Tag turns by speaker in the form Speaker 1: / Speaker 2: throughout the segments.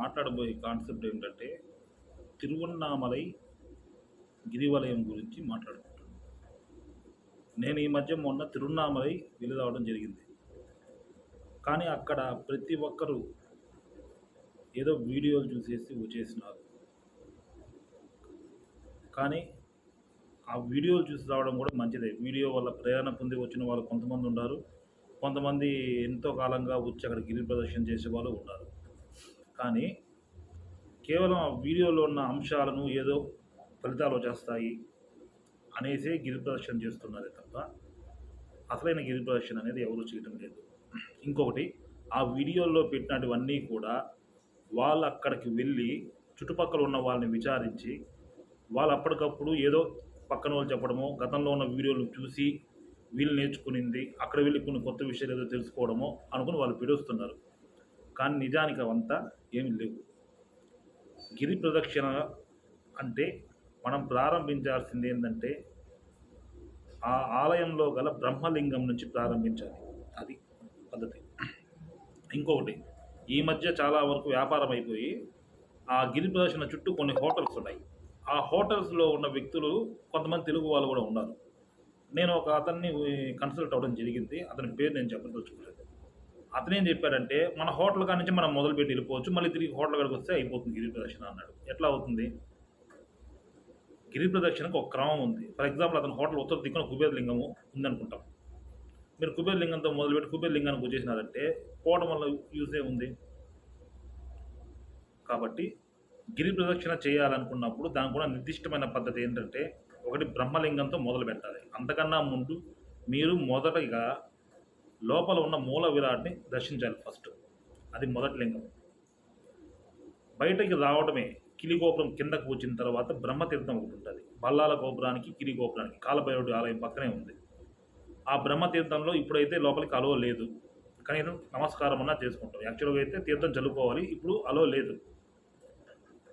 Speaker 1: మాట్లాడబోయే concept ఏంటంటే తిరువన్నామలై గిరివలయం గురించి మాట్లాడుకుంటాను నేను ఈ మధ్య మొన్న తిరువన్నామలై వెళ్ళి రావడం జరిగింది. కానీ అక్కడ ప్రతి ఒక్కరూ ఏదో వీడియోలు చూసేసి వచ్చేసినారు. కానీ ఆ వీడియోలు చూసి రావడం కూడా మంచిదే. వీడియో వల్ల ప్రేరణ పొంది వచ్చిన వాళ్ళు కొంతమంది ఉన్నారు కొంతమంది ఎంతో కాలంగా వచ్చి అక్కడ గిరి ప్రదర్శన చేసే వాళ్ళు ఉన్నారు. కానీ కేవలం ఆ వీడియోలో ఉన్న అంశాలను ఏదో ఫలితాలు వచ్చేస్తాయి అనేసి గిరి ప్రదర్శన చేస్తున్నారే తప్ప అసలైన గిరి ప్రదర్శన అనేది ఎవరు చేయడం లేదు. ఇంకొకటి ఆ వీడియోల్లో పెట్టినటువన్నీ కూడా వాళ్ళు అక్కడికి వెళ్ళి చుట్టుపక్కల ఉన్న వాళ్ళని విచారించి వాళ్ళు అప్పటికప్పుడు ఏదో పక్కన వాళ్ళు చెప్పడమో గతంలో ఉన్న వీడియోలు చూసి వీళ్ళు నేర్చుకునింది అక్కడ వెళ్ళి కొన్ని కొత్త విషయాలు ఏదో తెలుసుకోవడమో అనుకుని వాళ్ళు పిలుస్తున్నారు. కానీ నిజానికి అవంతా ఏమీ లేవు. గిరి ప్రదక్షిణ అంటే మనం ప్రారంభించాల్సింది ఏంటంటే ఆ ఆలయంలో గల బ్రహ్మలింగం నుంచి ప్రారంభించాలి. అది పద్ధతి. ఇంకొకటి ఈ మధ్య చాలా వరకు వ్యాపారం అయిపోయి ఆ గిరి ప్రదర్శన చుట్టూ కొన్ని హోటల్స్ ఉన్నాయి. ఆ హోటల్స్లో ఉన్న వ్యక్తులు కొంతమంది తెలుగు వాళ్ళు కూడా ఉన్నారు. నేను ఒక అతన్ని కన్సల్ట్ అవ్వడం జరిగింది. అతని పేరు నేను చెప్పదలుచుకోలేదు. అతను ఏం మన హోటల్ కాడి నుంచి మనం మొదలుపెట్టి వెళ్ళిపోవచ్చు మళ్ళీ తిరిగి హోటల్ కాడికి వస్తే అయిపోతుంది గిరి ప్రదక్షిణ అన్నాడు. ఎట్లా అవుతుంది? గిరి ప్రదక్షిణకు ఒక క్రమం ఉంది. ఫర్ ఎగ్జాంపుల్ అతను హోటల్ ఉత్తర దిక్కున కుబేరలింగము ఉందనుకుంటాం. మీరు కుబేరలింగంతో మొదలుపెట్టి కుబేరలింగానికి వచ్చేసినారంటే పోవడం వల్ల యూజే ఉంది కాబట్టి గిరి ప్రదక్షిణ చేయాలనుకున్నప్పుడు దానికి కూడా నిర్దిష్టమైన పద్ధతి ఏంటంటే ఒకటి బ్రహ్మలింగంతో మొదలు పెట్టాలి. అంతకన్నా ముందు మీరు మొదటగా లోపల ఉన్న మూల విరాట్ని దర్శించాలి ఫస్ట్. అది మొదటి లింగం. బయటకి రావడమే కిలిగోపురం కిందకు వచ్చిన తర్వాత బ్రహ్మతీర్థం ఒకటి ఉంటుంది. బల్లాల గోపురానికి కిరిగోపురానికి కాలభైరుడి ఆలయం పక్కనే ఉంది. ఆ బ్రహ్మతీర్థంలో ఇప్పుడైతే లోపలికి అలో లేదు. కనీసం నమస్కారం అన్నా చేసుకుంటాం. యాక్చువల్గా అయితే తీర్థం చల్లుకోవాలి. ఇప్పుడు అలో లేదు.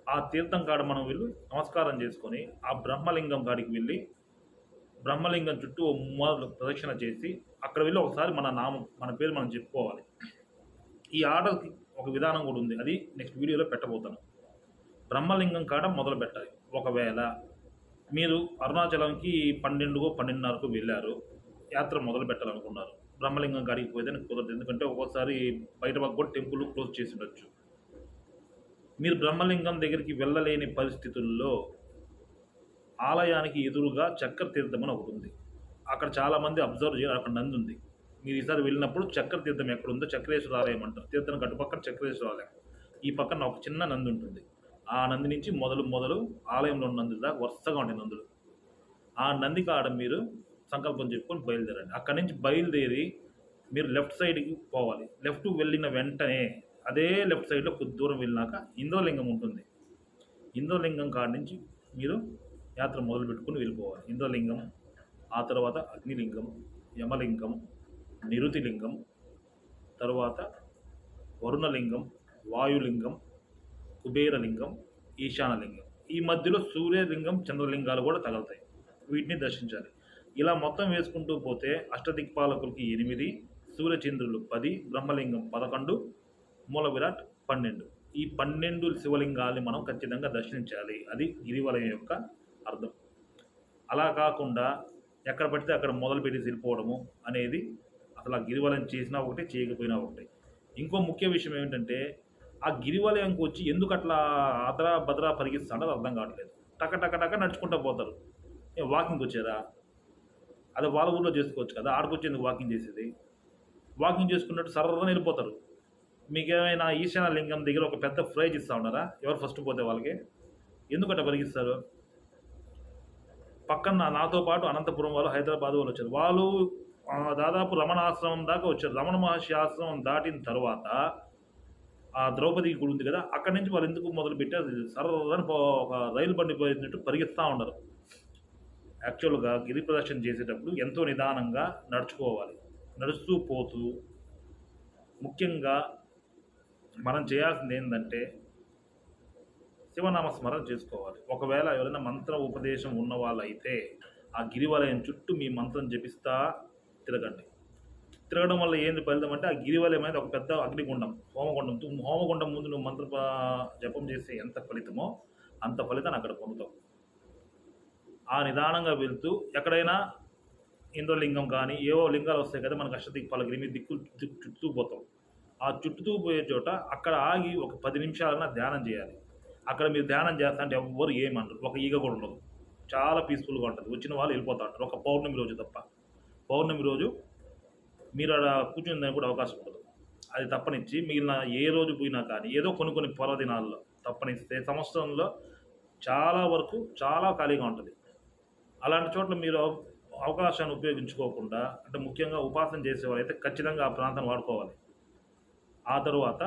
Speaker 1: ఆ తీర్థం కాడ మనం వెళ్ళి నమస్కారం చేసుకొని ఆ బ్రహ్మలింగం కాడికి వెళ్ళి బ్రహ్మలింగం చుట్టూ ఓ ప్రదక్షిణ చేసి అక్కడ వెళ్ళి ఒకసారి మన నామం మన పేరు మనం చెప్పుకోవాలి. ఈ ఆర్డర్కి ఒక విధానం కూడా ఉంది. అది నెక్స్ట్ వీడియోలో పెట్టబోతాను. బ్రహ్మలింగం కాడ మొదలు పెట్టాలి. ఒకవేళ మీరు అరుణాచలంకి పన్నెండుగో పన్నెండున్నరకు వెళ్ళారు యాత్ర మొదలు పెట్టాలనుకున్నారు. బ్రహ్మలింగం కాడికి పోతే నాకు కుదరదు. ఎందుకంటే ఒక్కోసారి బయట కూడా టెంపుల్ క్లోజ్ చేసి ఉండొచ్చు. మీరు బ్రహ్మలింగం దగ్గరికి వెళ్ళలేని పరిస్థితుల్లో ఆలయానికి ఎదురుగా చక్కెర తీర్థం అని ఒకటి ఉంది. అక్కడ చాలామంది అబ్జర్వ్ చేయాలి అక్కడ నంది ఉంది. మీరు ఈసారి వెళ్ళినప్పుడు చక్కెర తీర్థం ఎక్కడ ఉందో చక్రేశ్వర ఆలయం అంటారు. తీర్థం గట్టుపక్కన చక్రేశ్వర ఆలయం. ఈ పక్కన ఒక చిన్న నంది ఉంటుంది. ఆ నంది నుంచి మొదలు మొదలు ఆలయంలో ఉన్న నంది దాకా వరుసగా ఉంటాయి నందులు. ఆ నంది కాడ మీరు సంకల్పం చెప్పుకొని బయలుదేరండి. అక్కడి నుంచి బయలుదేరి మీరు లెఫ్ట్ సైడ్కి పోవాలి. లెఫ్ట్ వెళ్ళిన వెంటనే అదే లెఫ్ట్ సైడ్లో కొద్ది దూరం వెళ్ళినాక ఇంద్రలింగం ఉంటుంది. ఇంద్రలింగం కాడ నుంచి మీరు యాత్ర మొదలు పెట్టుకుని వెళ్ళిపోవాలి. ఇంద్రలింగం ఆ తర్వాత అగ్నిలింగం యమలింగం నిరుతిలింగం తరువాత వరుణలింగం వాయులింగం కుబేరలింగం ఈశానలింగం. ఈ మధ్యలో సూర్యలింగం చంద్రలింగాలు కూడా తగులుతాయి. వీటిని దర్శించాలి. ఇలా మొత్తం వేసుకుంటూ పోతే అష్టదిక్పాలకులకి ఎనిమిది సూర్యచంద్రులు పది బ్రహ్మలింగం పదకొండు మూల విరాట్ పన్నెండు. ఈ పన్నెండు శివలింగాల్ని మనం ఖచ్చితంగా దర్శించాలి. అది గిరివలయం యొక్క అర్థం. అలా కాకుండా ఎక్కడ పడితే అక్కడ మొదలుపెట్టి వెళ్ళిపోవడము అనేది అసలు ఆ గిరివలయం చేసినా ఒకటి చేయకపోయినా ఒకటి. ఇంకో ముఖ్య విషయం ఏమిటంటే ఆ గిరివలయంకి వచ్చి ఎందుకు అట్లా అదరా బదరా పరిగిస్తాడో అది అర్థం కావట్లేదు. టక టక టక నడుచుకుంటూ పోతారు. ఏ వాకింగ్కి వచ్చారా అదే వాళ్ళ ఊళ్ళో చేసుకోవచ్చు కదా ఆడుకొచ్చేందుకు వాకింగ్ చేసేది? వాకింగ్ చేసుకున్నట్టు సరదాగా వెళ్ళిపోతారు. మీకేమైనా ఈశాన్య లింగం దగ్గర ఒక పెద్ద ప్రైజ్ ఇస్తా ఉన్నారా? ఎవరు ఫస్ట్ పోతే వాళ్ళకి? ఎందుకంటే పరిగిస్తారు పక్కన నాతో పాటు అనంతపురం వాళ్ళు హైదరాబాద్ వాళ్ళు వచ్చారు. వాళ్ళు దాదాపు రమణ ఆశ్రమం దాకా వచ్చారు. రమణ మహర్షి ఆశ్రమం దాటిన తర్వాత ఆ ద్రౌపది గుడి ఉంది కదా అక్కడి నుంచి వాళ్ళు ఎందుకు మొదలు పెట్టారు? సర్రని ఒక రైలు బండి పోయినట్టు పరిగెత్తా ఉండరు యాక్చువల్గా గిరి ప్రదర్శన చేసేటప్పుడు ఎంతో నిదానంగా నడుచుకోవాలి. నడుస్తూ పోతూ ముఖ్యంగా మనం చేయాల్సింది ఏంటంటే శివనామ స్మరణ చేసుకోవాలి. ఒకవేళ ఎవరైనా మంత్ర ఉపదేశం ఉన్న వాళ్ళైతే ఆ గిరివలయం చుట్టూ మీ మంత్రం జపిస్తా తిరగండి. తిరగడం వల్ల ఏంది ఫలితం అంటే ఆ గిరివలయం అనేది ఒక పెద్ద అగ్నిగుండం హోమగుండం. హోమగుండం ముందు నువ్వు మంత్ర జపం చేస్తే ఎంత ఫలితమో అంత ఫలితాన్ని అక్కడ పొందుతావు. ఆ నిదానంగా వెళ్తూ ఎక్కడైనా ఇంద్రలింగం కానీ ఏవో లింగాలు వస్తాయి కదా మనకు అష్టదిక్పాల గిరి మీద దిక్కు దిక్కు చుట్టూ పోతాం ఆ చుట్టూ పోయే చోట అక్కడ ఆగి ఒక పది నిమిషాలన్నా ధ్యానం చేయాలి. అక్కడ మీరు ధ్యానం చేస్తా అంటే ఎవ్వరు ఏమనరు. ఒక ఈగ కూడా ఉండదు. చాలా పీస్ఫుల్గా ఉంటుంది. వచ్చిన వాళ్ళు వెళ్ళిపోతా ఉంటారు. ఒక పౌర్ణమి రోజు తప్ప. పౌర్ణమి రోజు మీరు అక్కడ కూర్చుని దానికి కూడా అవకాశం ఉండదు. అది తప్పనిచ్చి మిగిలిన ఏ రోజు పోయినా కానీ ఏదో కొన్ని కొన్ని పర్వదినాల్లో తప్పనిస్తే సంవత్సరంలో చాలా వరకు చాలా ఖాళీగా ఉంటుంది. అలాంటి చోట్ల మీరు అవకాశాన్ని ఉపయోగించుకోకుండా అంటే ముఖ్యంగా ఉపాసన చేసేవారైతే ఖచ్చితంగా ఆ ప్రాంతం వాడుకోవాలి. ఆ తర్వాత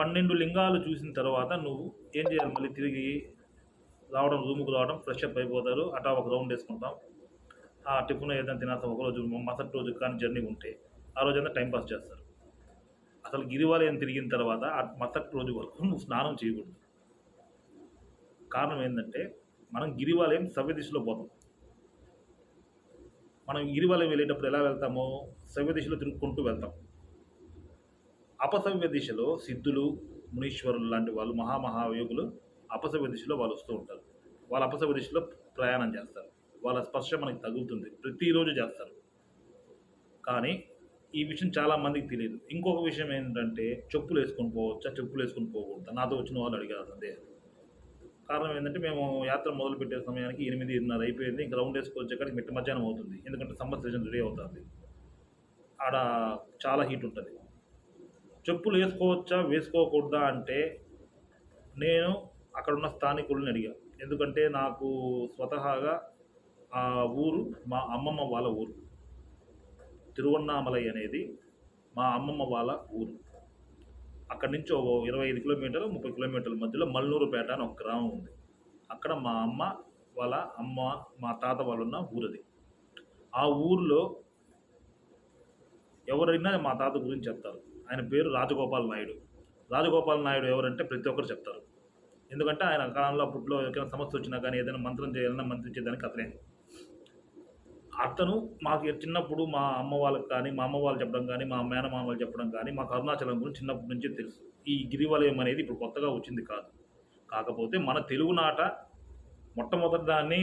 Speaker 1: పన్నెండు లింగాలు చూసిన తర్వాత నువ్వు ఏం చేయాలి? మళ్ళీ తిరిగి రావడం రూముకు రావడం ఫ్రెష్ అప్ అయిపోతారు. అటా ఒక రౌండ్ వేసుకుంటాం. ఆ టిఫిన్ ఏదైనా తినేస్తాం ఒకరోజు మసటి రోజు కానీ జర్నీ ఉంటే ఆ రోజంతా టైం పాస్ చేస్తారు. అసలు గిరివాలయం తిరిగిన తర్వాత ఆ మసటి రోజు వరకు నువ్వు స్నానం చేయకూడదు. కారణం ఏంటంటే మనం గిరివాలయం సవ్య దిశలో పోతాం. మనం గిరివాలయం వెళ్ళేటప్పుడు ఎలా వెళ్తామో సవ్య దిశలో తిరుగుకుంటూ వెళ్తాం. అపసవ్య దిశలో సిద్ధులు మునీశ్వరులు లాంటి వాళ్ళు మహామహాయోగులు అపసవ్య దిశలో వాళ్ళు వస్తూ ఉంటారు. వాళ్ళు అపసవ్య దిశలో ప్రయాణం చేస్తారు. వాళ్ళ స్పర్శ మనకి తగులుతుంది. ప్రతిరోజు చేస్తారు. కానీ ఈ విషయం చాలా మందికి తెలియదు. ఇంకొక విషయం ఏంటంటే చెప్పులు వేసుకొని పోవచ్చా? చెప్పులు వేసుకొని పోకూడదు? నాతో వచ్చిన వాళ్ళు అడిగారు సందేహం కారణం ఏంటంటే మేము యాత్ర మొదలు పెట్టే సమయానికి ఎనిమిదిన్నర అయిపోయింది. గ్రౌండ్ వేసుకొచ్చేకాడికి వేసుకొచ్చే మిట్ట మధ్యాహ్నం అవుతుంది. ఎందుకంటే సమ్మర్ సీజన్ రెడీ అవుతుంది. ఆడ చాలా హీట్ ఉంటుంది. చెప్పులు వేసుకోవచ్చా? వేసుకోకూడదా? అంటే నేను అక్కడ ఉన్న స్థానికుల్ని అడిగా. ఎందుకంటే నాకు స్వతహాగా ఆ ఊరు మా అమ్మమ్మ వాళ్ళ ఊరు. తిరువన్నామలై అనేది మా అమ్మమ్మ వాళ్ళ ఊరు. అక్కడి నుంచి ఓ ఇరవై ఐదు కిలోమీటర్లు ముప్పై కిలోమీటర్ల మధ్యలో మల్లూరుపేట అని ఒక గ్రామం ఉంది. అక్కడ మా అమ్మ వాళ్ళ అమ్మ మా తాత వాళ్ళు ఉన్న ఊరది. ఆ ఊరిలో ఎవరైనా మా తాత గురించి చెప్తారు. ఆయన పేరు రాజగోపాల్ నాయుడు. రాజగోపాల్ నాయుడు ఎవరంటే ప్రతి ఒక్కరు చెప్తారు. ఎందుకంటే ఆయన కాలంలో అప్పట్లో ఏదైనా సమస్య వచ్చినా కానీ ఏదైనా మంత్రం చేయాలన్నా మంత్రించేదానికి అతనే. అతను మాకు చిన్నప్పుడు మా అమ్మ వాళ్ళకి కానీ మా అమ్మ వాళ్ళు చెప్పడం కానీ మా మేనమామ వాళ్ళు చెప్పడం కానీ మాకు అరుణాచలం గురించి చిన్నప్పటి నుంచే తెలుసు. ఈ గిరివలయం అనేది ఇప్పుడు కొత్తగా వచ్చింది కాదు. కాకపోతే మన తెలుగునాట మొట్టమొదటి దాన్ని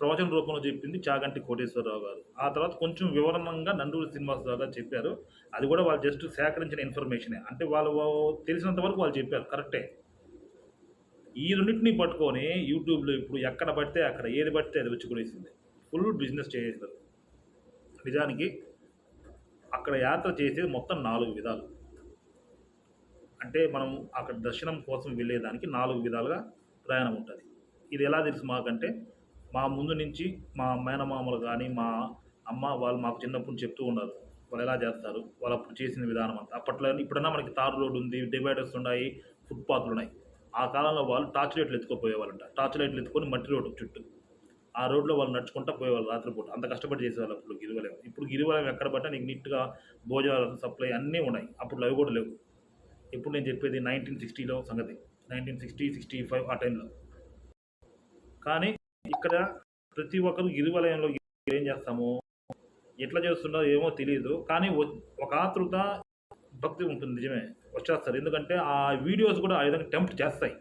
Speaker 1: ప్రవచన రూపంలో చెప్పింది చాగంటి కోటేశ్వరరావు గారు. ఆ తర్వాత కొంచెం వివరణంగా నండూరి శ్రీనివాసరావు గారు చెప్పారు. అది కూడా వాళ్ళు జస్ట్ సేకరించిన ఇన్ఫర్మేషనే అంటే వాళ్ళు తెలిసినంత వరకు వాళ్ళు చెప్పారు. కరెక్టే ఈ రెండింటిని పట్టుకొని యూట్యూబ్లో ఇప్పుడు ఎక్కడ పడితే అక్కడ ఏది పడితే అది వచ్చి కొనేసింది ఫుల్ బిజినెస్ చేసేస్తారు నిజానికి అక్కడ యాత్ర చేసేది మొత్తం నాలుగు విధాలు. అంటే మనం అక్కడ దర్శనం కోసం వెళ్ళేదానికి నాలుగు విధాలుగా ప్రయాణం ఉంటుంది. ఇది ఎలా తెలుసు మాకంటే మా ముందు నుంచి మా మేనమామలు కానీ మా అమ్మ వాళ్ళు మాకు చిన్నప్పుడు చెప్తూ ఉన్నారు. వాళ్ళు ఎలా చేస్తారు? వాళ్ళు అప్పుడు చేసిన విధానం అంతా. అప్పట్లో ఇప్పుడన్నా మనకి తారు రోడ్డు ఉంది డివైడర్స్ ఉన్నాయి ఫుట్పాత్లు ఉన్నాయి. ఆ కాలంలో వాళ్ళు టార్చ్ లైట్లు ఎత్తుకోపోయేవాళ్ళంట టార్చ్ లైట్లు ఎత్తుకొని మట్టి రోడ్డు చుట్టూ. ఆ రోడ్లో వాళ్ళు నడుచుకుంటా పోయేవాళ్ళు రాత్రిపూట. అంత కష్టపడి చేసేవాళ్ళు అప్పుడు గిరివలయం. ఇప్పుడు గిరివలయం ఎక్కడ పట్టినా నీకు నీట్గా భోజనాలు సప్లై అన్నీ ఉన్నాయి. అప్పుడు అవి కూడా లేవు. ఇప్పుడు నేను చెప్పేది నైన్టీన్ సిక్స్టీలో సంగతి. నైన్టీన్ సిక్స్టీ సిక్స్టీ ఫైవ్ ఆ టైంలో కానీ ఇక్కడ ప్రతి ఒక్కరు గిరివలయంలో ఏం చేస్తాము? ఎట్లా చేస్తుండో ఏమో తెలియదు కానీ ఒక ఆతృత భక్తి ఉంటుంది నిజమే. వచ్చేస్తారు. ఎందుకంటే ఆ వీడియోస్ కూడా ఆ విధంగా టెంప్ట్ చేస్తాయి.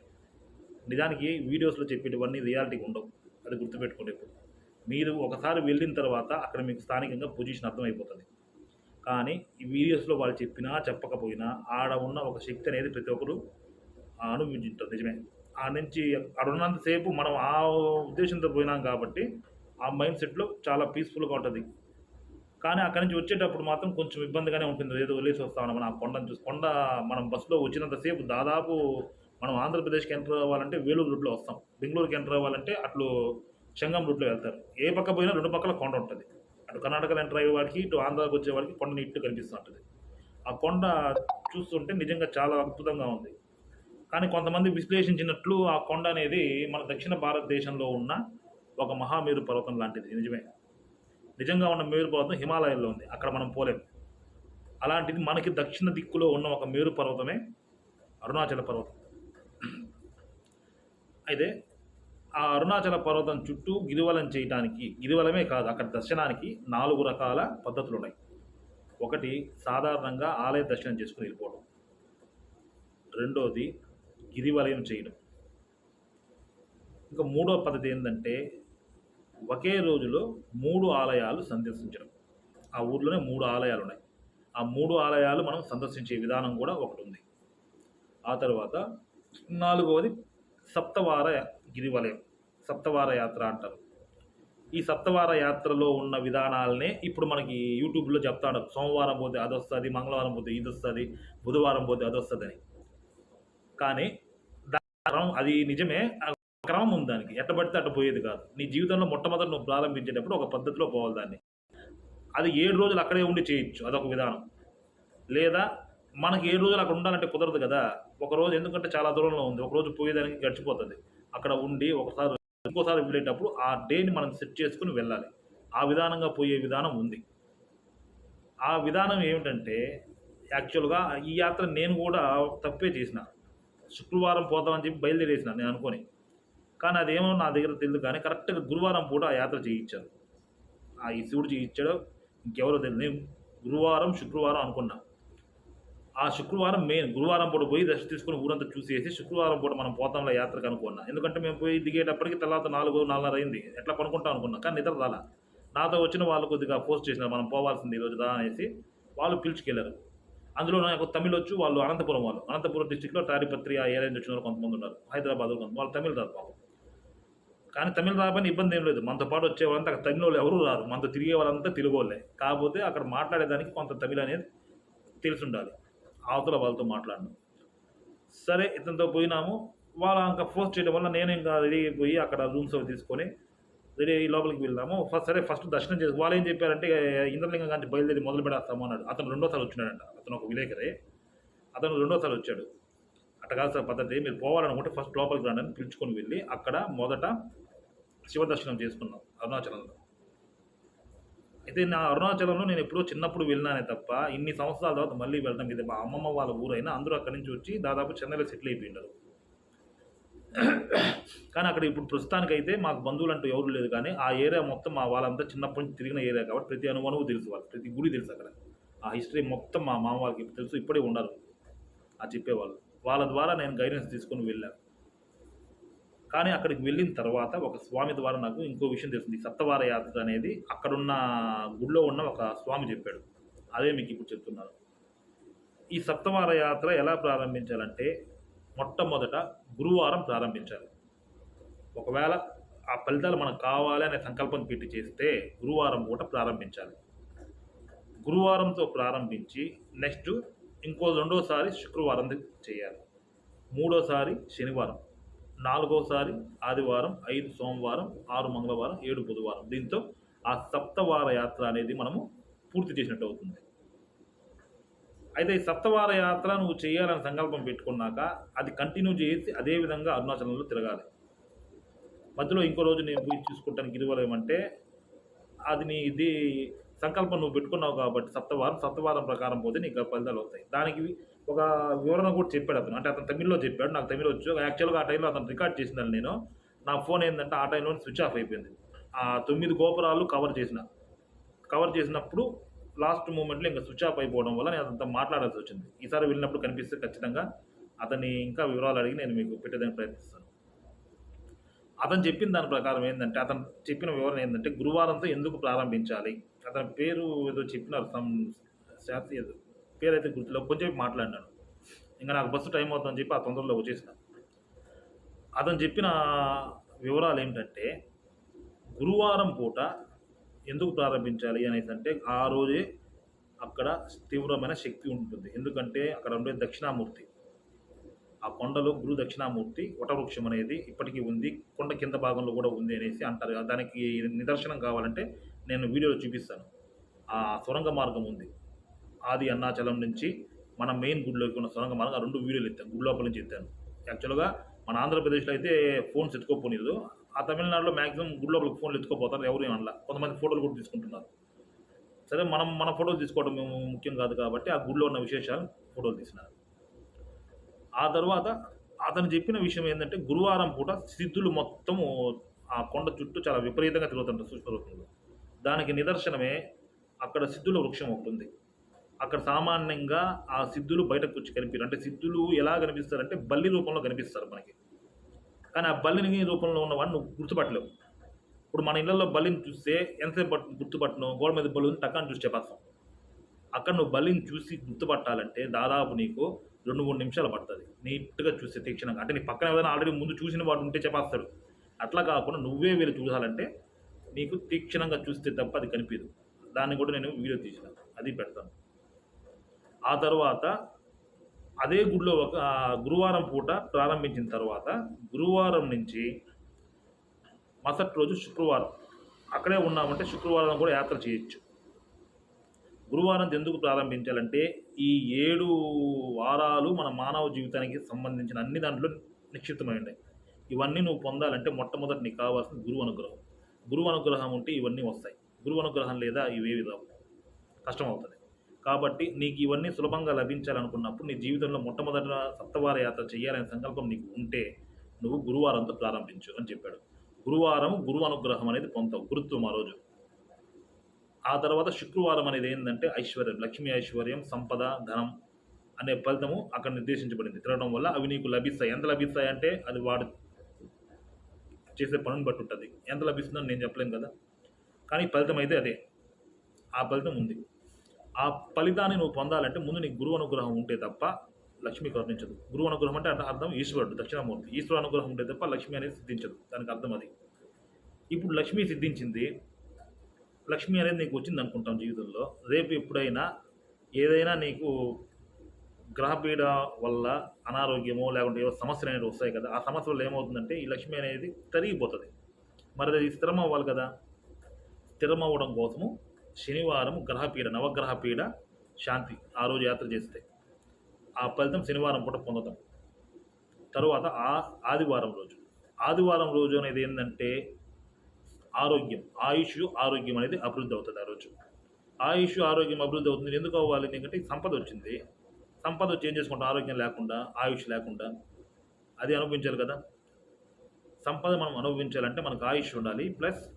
Speaker 1: నిజానికి వీడియోస్లో చెప్పేటివన్నీ రియాలిటీ ఉండవు. అది గుర్తుపెట్టుకోండి ఇప్పుడు మీరు ఒకసారి వెళ్ళిన తర్వాత అక్కడ మీకు స్థానికంగా పొజిషన్ అర్థమైపోతుంది. కానీ ఈ వీడియోస్లో వాళ్ళు చెప్పినా చెప్పకపోయినా ఆడ ఉన్న ఒక శక్తి అనేది ప్రతి ఒక్కరు అనుభవించుంటారు. నిజమే. ఆ నుంచి అక్కడ ఉన్నంతసేపు మనం ఆ ఉద్దేశంతో పోయినాం కాబట్టి ఆ మైండ్ సెట్లో చాలా పీస్ఫుల్గా ఉంటుంది. కానీ అక్కడి నుంచి వచ్చేటప్పుడు మాత్రం కొంచెం ఇబ్బందిగానే ఉంటుంది. ఏదో వదిలేసి వస్తా ఉన్నాం మనం ఆ కొండను చూసి కొండ మనం బస్సులో వచ్చినంతసేపు దాదాపు మనం ఆంధ్రప్రదేశ్కి ఎంటర్ అవ్వాలంటే వేలూరు రూట్లో వస్తాం. బెంగళూరుకి ఎంటర్ అవ్వాలంటే అట్లు చెంగం రూట్లో వెళ్తారు. ఏ పక్క పోయినా రెండు పక్కల కొండ ఉంటుంది. అటు కర్ణాటకలో ఎంటర్ అయ్యే వాడికి ఇటు ఆంధ్రాకి వచ్చే వాడికి కొండ నీట్గా కనిపిస్తూ ఉంటుంది. ఆ కొండ చూస్తుంటే నిజంగా చాలా అద్భుతంగా ఉంది. కానీ కొంతమంది విశ్లేషించినట్లు ఆ కొండ అనేది మన దక్షిణ భారతదేశంలో ఉన్న ఒక మహామేరు పర్వతం లాంటిది నిజమే. నిజంగా ఉన్న మేరు పర్వతం హిమాలయాల్లో ఉంది అక్కడ మనం పోలేం. అలాంటిది మనకి దక్షిణ దిక్కులో ఉన్న ఒక మేరు పర్వతమే అరుణాచల పర్వతం. అయితే ఆ అరుణాచల పర్వతం చుట్టూ గిరివలం చేయడానికి గిరివలమే కాదు అక్కడ దర్శనానికి నాలుగు రకాల పద్ధతులు ఉన్నాయి ఒకటి సాధారణంగా ఆలయ దర్శనం చేసుకుని వెళ్ళిపోవడం. రెండోది గిరివలయం చేయడం. ఇంకా మూడో పద్ధతి ఏంటంటే ఒకే రోజులో మూడు ఆలయాలు సందర్శించడం. ఆ ఊర్లోనే మూడు ఆలయాలు ఉన్నాయి ఆ మూడు ఆలయాలు మనం సందర్శించే విధానం కూడా ఒకటి ఉంది. ఆ తర్వాత నాలుగవది సప్తవార గిరివలయం. సప్తవార యాత్ర అంటారు. ఈ సప్తవార యాత్రలో ఉన్న విధానాలనే ఇప్పుడు మనకి యూట్యూబ్లో చెప్తాడు సోమవారం పోతే అది వస్తుంది మంగళవారం పోతే ఇది వస్తుంది బుధవారం పోతే అది వస్తుంది అని కానీ క్రమం అది నిజమే. క్రమం ఉంది దానికి. ఎట్ట పడితే అట్ట పోయేది కాదు. నీ జీవితంలో మొట్టమొదటి నువ్వు ప్రారంభించేటప్పుడు ఒక పద్ధతిలో పోవాలి దాన్ని. అది ఏడు రోజులు అక్కడే ఉండి చేయొచ్చు. అదొక విధానం. లేదా మనకి ఏడు రోజులు అక్కడ ఉండాలంటే కుదరదు కదా. ఒక రోజు ఎందుకంటే చాలా దూరంలో ఉంది. ఒక రోజు పోయేదానికి గడిచిపోతుంది. అక్కడ ఉండి ఒకసారి ఇంకోసారి వెళ్ళేటప్పుడు ఆ డేని మనం సెట్ చేసుకుని వెళ్ళాలి. ఆ విధానంగా పోయే విధానం ఉంది. ఆ విధానం ఏమిటంటే యాక్చువల్గా ఈ యాత్ర నేను కూడా తప్పే చేసిన. శుక్రవారం పోతామని చెప్పి బయలుదేరేసిన నేను అనుకొని. కానీ అదేమో నా దగ్గర తెలియదు కానీ కరెక్ట్గా గురువారం పూట ఆ యాత్ర చేయించారు. ఆ ఈ శివుడు చేయించాడో ఇంకెవరో తెలియదు. నేను గురువారం శుక్రవారం అనుకున్నా. ఆ శుక్రవారం మెయిన్ గురువారం పూట పోయి రెస్ట్ తీసుకుని ఊరంతా చూసేసి శుక్రవారం పూట మనం పోతాంలో యాత్రకు అనుకున్నా. ఎందుకంటే మేము పోయి దిగేటప్పటికి తర్వాత నాలుగు నాలుగున్నర అయింది. ఎట్లా పనుకుంటాం అనుకున్నా. కానీ నిద్ర రాలా. నాతో వచ్చిన వాళ్ళు కొద్దిగా పోస్ట్ చేసినారు. మనం పోవాల్సింది ఈరోజు రా అనేసి వాళ్ళు పిలుచుకెళ్ళారు అందులో నాకు తమిళ్ వచ్చు వాళ్ళు అనంతపురం వాళ్ళు. అనంతపురం డిస్టిక్లో తాడిపత్రి ఆ ఏరియా నుంచి వచ్చిన కొంతమంది ఉన్నారు. హైదరాబాద్లో కొంతమంది వాళ్ళు తమిళ రాదు పాపం. కానీ తమిళ రాబని ఇబ్బంది ఏం లేదు. మనతో పాటు వచ్చే వాళ్ళంతా అక్కడ తమిళ వాళ్ళు ఎవరూ రారు. మనతో తిరిగే వాళ్ళంతా తెలుగు వాళ్ళే కాకపోతే అక్కడ మాట్లాడేదానికి కొంత తమిళ అనేది తెలిసి ఉండాలి అవతల వాళ్ళతో మాట్లాడను సరే ఇతనితో పోయినాము. వాళ్ళ ఇంకా ఫోర్స్ చేయడం వల్ల నేను ఇంకా రెడీ అయిపోయి అక్కడ రూమ్స్ అవి తీసుకొని రెడీ ఈ లోపలికి వెళ్దాము. ఫస్ట్ సరే ఫస్ట్ దర్శనం చేసి వాళ్ళు ఏం చెప్పారంటే ఇంద్రలింగం కానీ బయలుదేరి మొదలు పెడేస్తాము అన్నాడు. అతను రెండోసారి వచ్చినాడంట. అతను ఒక విలేకరే. అతను రెండోసారి వచ్చాడు. అట్ట కాదు సార్ పద్ధతి మీరు పోవాలనుకుంటే ఫస్ట్ లోపలికి రండి అని పిలుచుకొని వెళ్ళి అక్కడ మొదట శివ దర్శనం చేసుకున్నాం అరుణాచలంలో. అయితే నా అరుణాచలంలో నేను ఎప్పుడో చిన్నప్పుడు వెళ్ళినానే తప్ప ఇన్ని సంవత్సరాల తర్వాత మళ్ళీ వెళ్ళడం ఇది మా అమ్మమ్మ వాళ్ళ ఊరైనా అందరూ అక్కడి నుంచి వచ్చి దాదాపు చెన్నైలో సెటిల్ అయిపోయినారు కానీ అక్కడ ఇప్పుడు ప్రస్తుతానికైతే మాకు బంధువులు అంటూ ఎవరు లేదు కానీ ఆ ఏరియా మొత్తం మా వాళ్ళంతా చిన్నప్పటి నుంచి తిరిగిన ఏరియా కాబట్టి ప్రతి అనుమానము తెలుసు వాళ్ళు ప్రతి గుడి తెలుసు అక్కడ. ఆ హిస్టరీ మొత్తం మా మామ వాళ్ళకి తెలుసు ఇప్పుడే ఉండరు ఆ చెప్పేవాళ్ళు. వాళ్ళ ద్వారా నేను గైడెన్స్ తీసుకొని వెళ్ళాను. కానీ అక్కడికి వెళ్ళిన తర్వాత ఒక స్వామి ద్వారా నాకు ఇంకో విషయం తెలిసింది. సత్తవార యాత్ర అనేది అక్కడున్న గుడిలో ఉన్న ఒక స్వామి చెప్పాడు. అదే మీకు ఇప్పుడు చెప్తున్నాను. ఈ సప్తవార యాత్ర ఎలా ప్రారంభించాలంటే మొట్టమొదట గురువారం ప్రారంభించాలి ఒకవేళ ఆ ఫలితాలు మనకు కావాలి అనే సంకల్పం పెట్టి చేస్తే గురువారం పూట ప్రారంభించాలి. గురువారంతో ప్రారంభించి నెక్స్ట్ ఇంకో రెండోసారి శుక్రవారం చేయాలి. మూడోసారి శనివారం నాలుగోసారి ఆదివారం ఐదు సోమవారం ఆరు మంగళవారం ఏడు బుధవారం. దీంతో ఆ సప్తవార యాత్ర అనేది మనము పూర్తి చేసినట్టు అవుతుంది. అయితే ఈ సప్తవార యాత్ర నువ్వు చేయాలని సంకల్పం పెట్టుకున్నాక అది కంటిన్యూ చేసి అదే విధంగా అరుణాచలంలో తిరగాలి. మధ్యలో ఇంకో రోజు నేను పోయి చూసుకోవడానికి ఇరువలేమంటే అది నీ ఇది సంకల్పం నువ్వు పెట్టుకున్నావు కాబట్టి సప్తవారం సప్తవారం ప్రకారం పోతే నీకు ఫలితాలు వస్తాయి. దానికి ఒక వివరణ కూడా చెప్పాడు అతను. అంటే అతను తమిళ్ళో చెప్పాడు నాకు తమిళ్ వచ్చు. యాక్చువల్గా ఆ టైంలో అతను రికార్డ్ చేసినాను నేను. నా ఫోన్ ఏంటంటే ఆ టైంలో స్విచ్ ఆఫ్ అయిపోయింది. ఆ తొమ్మిది గోపురాలు కవర్ చేసిన. కవర్ చేసినప్పుడు లాస్ట్ మూమెంట్లో ఇంకా స్విచ్ ఆఫ్ అయిపోవడం వల్ల నేను అదంతా మాట్లాడాల్సి వచ్చింది. ఈసారి వెళ్ళినప్పుడు కనిపిస్తే ఖచ్చితంగా అతన్ని ఇంకా వివరాలు అడిగి నేను మీకు పెట్టేదానికి ప్రయత్నిస్తాను. అతను చెప్పిన దాని ప్రకారం ఏంటంటే అతను చెప్పిన వివరణ ఏంటంటే గురువారంతో ఎందుకు ప్రారంభించాలి? అతని పేరు ఏదో చెప్పినారు సమ్ శాస్త్రీయ పేరు అయితే గుర్తులో కొంచెం మాట్లాడినాడు. ఇంకా నాకు బస్సు టైం అవుతుందని చెప్పి ఆ తొందరలో వచ్చేసిన. అతను చెప్పిన వివరాలు ఏంటంటే గురువారం పూట ఎందుకు ప్రారంభించాలి అనేసి అంటే ఆ రోజే అక్కడ తీవ్రమైన శక్తి ఉంటుంది. ఎందుకంటే అక్కడ ఉండే దక్షిణామూర్తి ఆ కొండలో గురు దక్షిణామూర్తి వటవృక్షం అనేది ఇప్పటికీ ఉంది కొండ కింద భాగంలో కూడా ఉంది అనేసి అంటారు. దానికి నిదర్శనం కావాలంటే నేను వీడియోలో చూపిస్తాను. ఆ సొరంగ మార్గం ఉంది. ఆది అన్నాచలం నుంచి మన మెయిన్ గుడిలోకి ఉన్న సొరంగ మార్గం ఆ రెండు వీడియోలు ఎత్తాను. గుడి లోపల నుంచి ఎత్తాను. యాక్చువల్గా మన ఆంధ్రప్రదేశ్లో అయితే ఫోన్స్ ఎత్తుకోపోలేదు ఆ తమిళనాడులో మ్యాక్సిమం గుడి లోపలికి ఫోన్లు ఎత్తుకోపోతారు ఎవరు అనలా. కొంతమంది ఫోటోలు కూడా తీసుకుంటున్నారు. సరే మనం మన ఫోటోలు తీసుకోవడం మేము ముఖ్యం కాదు కాబట్టి ఆ గుడిలో ఉన్న విశేషాలు ఫోటోలు తీసినారు. ఆ తర్వాత అతను చెప్పిన విషయం ఏంటంటే గురువారం పూట సిద్ధులు మొత్తము ఆ కొండ చుట్టూ చాలా విపరీతంగా తిరుగుతుంటారు సూక్ష్మ రూపంలో దానికి నిదర్శనమే అక్కడ సిద్ధుల వృక్షం ఒకటి ఉంది. అక్కడ సామాన్యంగా ఆ సిద్ధులు బయటకు వచ్చి కనిపించారు అంటే సిద్ధులు ఎలా కనిపిస్తారంటే బల్లి రూపంలో కనిపిస్తారు మనకి. కానీ ఆ బల్లిని రూపంలో ఉన్నవాడిని నువ్వు గుర్తుపట్టలేవు. ఇప్పుడు మన ఇళ్ళలో బల్లిని చూస్తే ఎంతసేపు పట్టు గుర్తుపట్టను? గోడ మీద బల్లు టక్కాన్ని చూసి చెప్పేస్తాం. అక్కడ నువ్వు బల్లిని చూసి గుర్తుపట్టాలంటే దాదాపు నీకు రెండు మూడు నిమిషాలు పడుతుంది. నీట్గా చూస్తే తీక్షణంగా. అంటే నీ పక్కన ఏదైనా ఆల్రెడీ ముందు చూసిన వాడు ఉంటే చెప్పేస్తాడు. అట్లా కాకుండా నువ్వే వీళ్ళు చూసాలంటే నీకు తీక్షణంగా చూస్తే తప్ప అది కనిపించదు. దాన్ని కూడా నేను వీడియో తీసిన. అది పెడతాను. ఆ తర్వాత అదే గుడిలో ఒక గురువారం పూట ప్రారంభించిన తర్వాత గురువారం నుంచి మరుసటి రోజు శుక్రవారం అక్కడే ఉన్నామంటే శుక్రవారం కూడా యాత్ర చేయొచ్చు. గురువారం ఎందుకు ప్రారంభించాలంటే ఈ ఏడు వారాలు మన మానవ జీవితానికి సంబంధించిన అన్ని దాంట్లో నిక్షిప్తమై ఉన్నాయి ఇవన్నీ నువ్వు పొందాలంటే మొట్టమొదటి నీకు కావాల్సిన గురువు అనుగ్రహం. గురువు అనుగ్రహం ఉంటే ఇవన్నీ వస్తాయి. గురువు అనుగ్రహం లేదా ఇవేవి రావు. కష్టం అవుతుంది కాబట్టి నీకు ఇవన్నీ సులభంగా లభించాలనుకున్నప్పుడు నీ జీవితంలో మొట్టమొదట సప్తవార యాత్ర చేయాలనే సంకల్పం నీకు ఉంటే నువ్వు గురువారంతో ప్రారంభించు అని చెప్పాడు. గురువారం గురు అనుగ్రహం అనేది పొందవు గురుత్వం ఆ రోజు. ఆ తర్వాత శుక్రవారం అనేది ఏంటంటే ఐశ్వర్యం లక్ష్మీ ఐశ్వర్యం సంపద ధనం అనే ఫలితము అక్కడ నిర్దేశించబడింది. తిరగడం వల్ల అవి నీకు లభిస్తాయి. ఎంత లభిస్తాయి అంటే అది వాడు చేసే పనుని బట్టి ఉంటుంది. ఎంత లభిస్తుందో నేను చెప్పలేను కదా. కానీ ఫలితం అయితే అదే. ఆ ఫలితం ఉంది. ఆ ఫలితాన్ని నువ్వు పొందాలంటే ముందు నీకు గురువు అనుగ్రహం ఉంటే తప్ప లక్ష్మి కరుణించదు. గురువు అనుగ్రహం అంటే అర్థం ఈశ్వరుడు దక్షిణామూర్తి. ఈశ్వరు అనుగ్రహం ఉంటే తప్ప లక్ష్మి అనేది సిద్ధించదు. దానికి అర్థం అది. ఇప్పుడు లక్ష్మి సిద్ధించింది. లక్ష్మి అనేది నీకు వచ్చింది అనుకుంటాం జీవితంలో. రేపు ఎప్పుడైనా ఏదైనా నీకు గ్రహపీడ వల్ల అనారోగ్యమో లేకుంటే ఏవో సమస్యలు అనేవి వస్తాయి కదా ఆ సమస్యలు ఏమవుతుందంటే ఈ లక్ష్మి అనేది తరిగిపోతుంది. మరి అది స్థిరం అవ్వాలి కదా. స్థిరం అవ్వడం కోసము శనివారం గ్రహపీడ నవగ్రహపీడ శాంతి ఆ రోజు యాత్ర చేస్తే. ఆ ఫలితం శనివారం పూట పొందుతాం. తరువాత ఆ ఆదివారం రోజు. ఆదివారం రోజు అనేది ఏంటంటే ఆరోగ్యం. ఆయుష్ ఆరోగ్యం అనేది అభివృద్ధి అవుతుంది ఆ రోజు. ఆయుష్ ఆరోగ్యం అభివృద్ధి అవుతుంది. ఎందుకు అవ్వాలి? ఎందుకంటే సంపద వచ్చింది. సంపద వచ్చి ఏం చేసుకుంటాం? ఆరోగ్యం లేకుండా ఆయుష్ లేకుండా. అది అనుభవించాలి కదా. సంపద మనం అనుభవించాలంటే మనకు ఆయుష్ ఉండాలి ప్లస్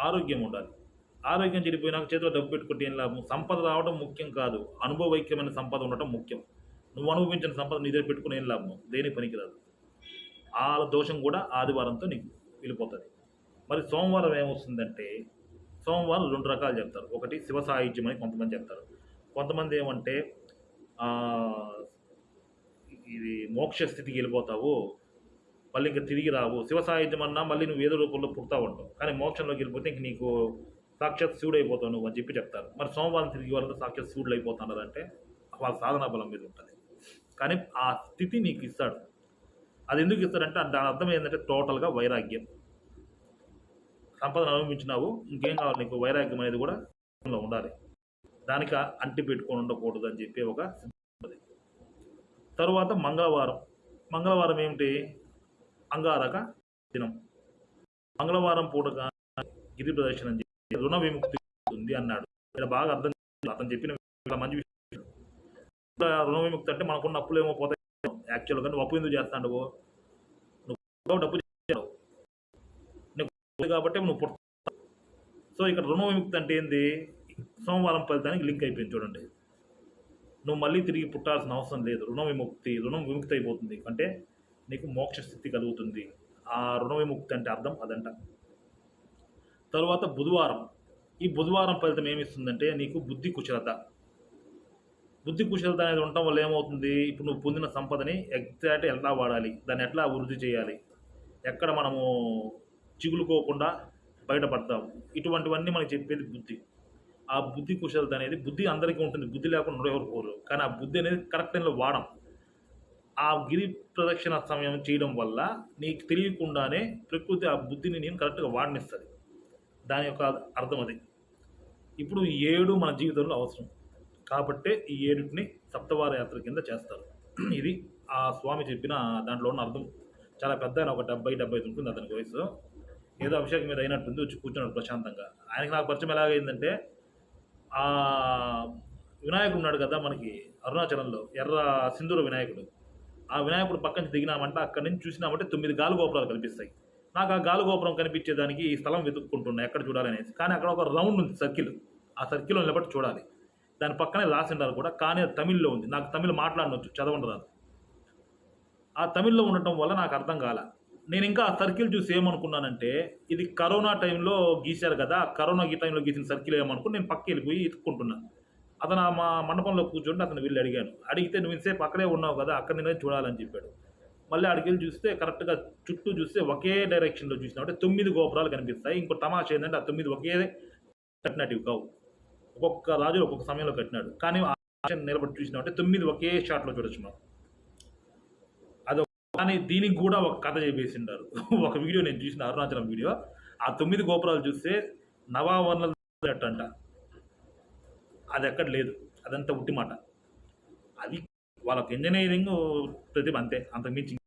Speaker 1: ఆరోగ్యం ఉండాలి. ఆరోగ్యం చెడిపోయినాక చేతిలో డబ్బు పెట్టుకుంటే ఏం లాభం? సంపద రావడం ముఖ్యం కాదు. అనుభవైక్యమైన సంపద ఉండటం ముఖ్యం. నువ్వు అనుభవించిన సంపద నీ దగ్గర పెట్టుకుని ఏం లాభం? దేని పనికిరాదు. ఆ దోషం కూడా ఆదివారంతో నీకు వెళ్ళిపోతుంది. మరి సోమవారం ఏమొస్తుందంటే సోమవారం రెండు రకాలు చెప్తారు. ఒకటి శివ సాహిత్యం అని కొంతమంది చెప్తారు. కొంతమంది ఏమంటే ఇది మోక్ష స్థితికి వెళ్ళిపోతావు మళ్ళీ ఇంకా తిరిగి రావు. శివ సాహిత్యం అన్నా మళ్ళీ నువ్వు ఏదో రూపంలో పుడతావు ఉంటావు కానీ మోక్షంలోకి వెళ్ళిపోతే ఇంక నీకు సాక్షాత్ శివుడు అయిపోతావు నువ్వు అని చెప్పి చెప్తారు. మరి సోమవారం తిరిగి వాళ్ళంతా సాక్షాత్ శివుడు అయిపోతున్నారు అంటే వాళ్ళ సాధన బలం మీద ఉంటుంది. కానీ ఆ స్థితి నీకు ఇస్తాడు. అది ఎందుకు ఇస్తాడంటే దాని అర్థం ఏంటంటే టోటల్గా వైరాగ్యం. సంపదను అనుభవించినావు ఇంకేం కావాలి నీకు? వైరాగ్యం అనేది కూడా ఉండాలి. దానికి అంటి పెట్టుకొని ఉండకూడదు అని చెప్పి ఒక తరువాత మంగళవారం. మంగళవారం ఏమిటి? అంగారక దినం. మంగళవారం పూటగా గిరి ప్రదర్శనం రుణ విముక్తి ఉంది అన్నాడు. ఇక్కడ బాగా అర్థం అతను చెప్పిన చాలా మంచి విషయం. రుణ విముక్తి అంటే మనకున్న అప్పులు ఏమో పోతాయి యాక్చువల్గా నువ్వు అప్పు ఎందుకు చేస్తాడు నువ్వు డబ్బు చేస్తావు. నీకు కాబట్టి నువ్వు పుడతావు సో ఇక్కడ రుణ విముక్తి అంటే ఏంది? సోమవారం ఫలితానికి లింక్ అయిపోయింది చూడండి. నువ్వు మళ్ళీ తిరిగి పుట్టాల్సిన అవసరం లేదు. రుణ విముక్తి రుణం విముక్తి అయిపోతుంది. అంటే నీకు మోక్ష స్థితి కలుగుతుంది. ఆ రుణ విముక్తి అంటే అర్థం అదంట. తర్వాత బుధవారం. ఈ బుధవారం ఫలితం ఏమిస్తుందంటే నీకు బుద్ధి కుశలత. బుద్ధి కుశలత అనేది ఉండటం వల్ల ఏమవుతుంది? ఇప్పుడు నువ్వు పొందిన సంపదని ఎగ్జాక్ట్ ఎలా వాడాలి? దాన్ని ఎట్లా అభివృద్ధి చేయాలి? ఎక్కడ మనము చిగులుకోకుండా బయటపడతాము? ఇటువంటివన్నీ మనకి చెప్పేది బుద్ధి. ఆ బుద్ధి కుశలత అనేది బుద్ధి అందరికీ ఉంటుంది. బుద్ధి లేకుండా ఉండరు ఎవరు కోరు కానీ ఆ బుద్ధి అనేది కరెక్ట్ టైంలో వాడం. ఆ గిరి ప్రదక్షిణ సమయం చేయడం వల్ల నీకు తెలియకుండానే ప్రకృతి ఆ బుద్ధిని నేను కరెక్ట్గా వాడనిస్తుంది. దాని యొక్క అర్థం అది. ఇప్పుడు ఈ ఏడు మన జీవితంలో అవసరం. కాబట్టే ఈ ఏడుని సప్తవార యాత్ర కింద చేస్తారు. ఇది ఆ స్వామి చెప్పిన దాంట్లో ఉన్న అర్థం. చాలా పెద్ద ఒక డెబ్బై డెబ్బై ఐదు ఉంటుంది అతనికి వయసు. ఏదో అభిషేకం మీద అయినట్టుంది వచ్చి కూర్చున్నాడు ప్రశాంతంగా. ఆయనకి నాకు పరిచయం ఎలాగైందంటే ఆ వినాయకుడు ఉన్నాడు కదా మనకి అరుణాచలంలో ఎర్ర సింధూర వినాయకుడు. ఆ వినాయకుడు పక్కన దిగినామంటే అక్కడి నుంచి చూసినామంటే తొమ్మిది గాలి గోపురాలు కనిపిస్తాయి. నాకు ఆ గాలిగోపురం కనిపించేదానికి ఈ స్థలం వెతుక్కుంటున్నా ఎక్కడ చూడాలనేసి. కానీ అక్కడ ఒక రౌండ్ ఉంది సర్కిల్. ఆ సర్కిల్ నిలబడి చూడాలి. దాని పక్కనే రాసిండారు కూడా కానీ అది తమిళ్ళో ఉంది. నాకు తమిళ్ మాట్లాడవచ్చు చదవండి రాదు. ఆ తమిళ్ళో ఉండటం వల్ల నాకు అర్థం కాల. నేను ఇంకా ఆ సర్కిల్ చూసి ఏమనుకున్నానంటే ఇది కరోనా టైంలో గీశారు కదా కరోనా ఈ టైంలో గీసిన సర్కిల్ ఏమనుకుని నేను పక్క వెళ్ళిపోయి ఎత్తుకుంటున్నాను అతను ఆ మా మండపంలో కూర్చుంటే అతను వెళ్ళి అడిగాను అడిగితే నువ్వు ఇంతసేపు అక్కడే ఉన్నావు కదా అక్కడ నేనే చూడాలని చెప్పాడు. మళ్ళీ అడిగి చూస్తే కరెక్ట్గా చుట్టూ చూస్తే ఒకే డైరెక్షన్లో చూసినామంటే తొమ్మిది గోపురాలు కనిపిస్తాయి. ఇంకో తమాషా ఏంటంటే ఆ తొమ్మిది ఒకే కట్టినట్టు కావు. ఒక్కొక్క రాజు ఒక్కొక్క సమయంలో కట్టినాడు. కానీ ఆ నిలబడి నిలబడి చూసినామంటే తొమ్మిది ఒకే షాట్లో చూడొచ్చు మనం. అది కానీ దీనికి కూడా ఒక కథ చెప్పేసిండారు. ఒక వీడియో నేను చూసిన అరుణాచలం వీడియో. ఆ తొమ్మిది గోపురాలు చూస్తే నవావరణలు అంట అది ఎక్కడ లేదు. అదంతా ఉట్టి మాట. అది వాళ్ళకి ఇంజనీరింగ్ ప్రతిభ అంతే. అంతకు మించి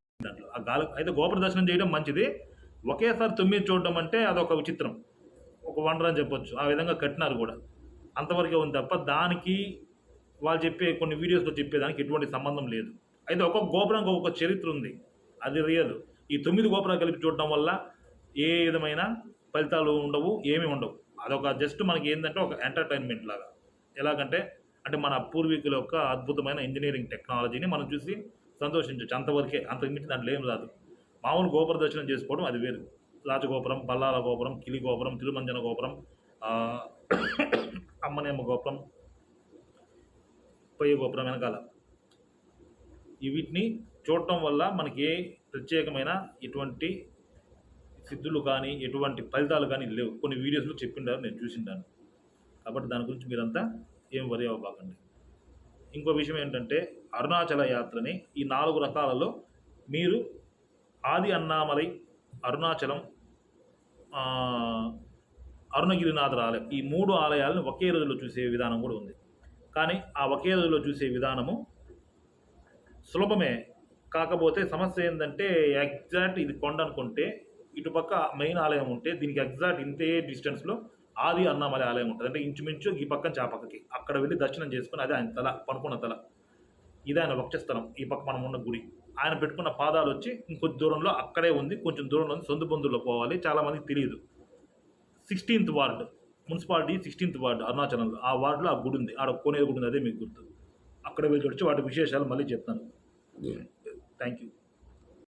Speaker 1: ఆ గాలి అయితే గోపుర దర్శనం చేయడం మంచిది. ఒకేసారి తొమ్మిది చూడడం అంటే అదొక విచిత్రం. ఒక వండర్ అని చెప్పొచ్చు. ఆ విధంగా కట్టినారు కూడా. అంతవరకే ఉంది తప్ప దానికి వాళ్ళు చెప్పే కొన్ని వీడియోస్లో చెప్పేదానికి ఎటువంటి సంబంధం లేదు. అయితే ఒక్కొక్క గోపురానికి ఒక్కొక్క చరిత్ర ఉంది. అది రియల్. ఈ తొమ్మిది గోపురాలు కలిపి చూడడం వల్ల ఏ విధమైన ఫలితాలు ఉండవు ఏమీ ఉండవు. అదొక జస్ట్ మనకి ఏంటంటే ఒక ఎంటర్టైన్మెంట్ లాగా. ఎలాగంటే అంటే మన పూర్వీకుల యొక్క అద్భుతమైన ఇంజనీరింగ్ టెక్నాలజీని మనం చూసి సంతోషించవచ్చు అంతవరకే అంతకు మించి దాంట్లో ఏం రాదు. మామూలు గోపుర దర్శనం చేసుకోవడం అది వేరు. రాజగోపురం బల్లాల గోపురం కిలి గోపురం తిరుమంజన గోపురం అమ్మనేమ్మ గోపురం పొయ్యి గోపురం వెనకాల. వీటిని చూడటం వల్ల మనకి ఏ ప్రత్యేకమైన ఎటువంటి సిద్ధులు కానీ ఎటువంటి ఫలితాలు కానీ లేవు. కొన్ని వీడియోస్లో చెప్పిండారు నేను చూసిండాను కాబట్టి దాని గురించి మీరంతా ఏం వరి అవ్వకండి. ఇంకో విషయం ఏంటంటే అరుణాచల యాత్రని ఈ నాలుగు రకాలలో మీరు ఆది అన్నామలై అరుణాచలం అరుణగిరినాథర్ ఆలయం. ఈ మూడు ఆలయాలను ఒకే రోజులో చూసే విధానం కూడా ఉంది. కానీ ఆ ఒకే రోజులో చూసే విధానము సులభమే. కాకపోతే సమస్య ఏంటంటే ఎగ్జాక్ట్ ఇది కొండ అనుకుంటే ఇటుపక్క మెయిన్ ఆలయం ఉంటే దీనికి ఎగ్జాక్ట్ ఇంతే డిస్టెన్స్లో ఆది అన్నామలై ఆలయం ఉంటుంది. అంటే ఇంచుమించు ఈ పక్కన ఆ పక్కకి. అక్కడ వెళ్ళి దర్శనం చేసుకుని అదే ఆయన తల పనుకున్న తల. ఇది ఆయన వక్షస్థలం ఈ పక్క మనం ఉన్న గుడి. ఆయన పెట్టుకున్న పాదాలు వచ్చి ఇంకొద్ది దూరంలో అక్కడే ఉంది. కొంచెం దూరంలో ఉంది. సొంత బంధువుల్లో పోవాలి. చాలామందికి తెలియదు. Sixteenth ward. Municipality sixteenth ward అరుణాచలంలో. ఆ వార్డులో ఆ గుడి ఉంది. ఆడ కోనేరు గుడి ఉంది. అదే మీకు గుర్తు. అక్కడ వెళ్ళి వచ్చి వాటి విశేషాలు మళ్ళీ చెప్తాను. Thank you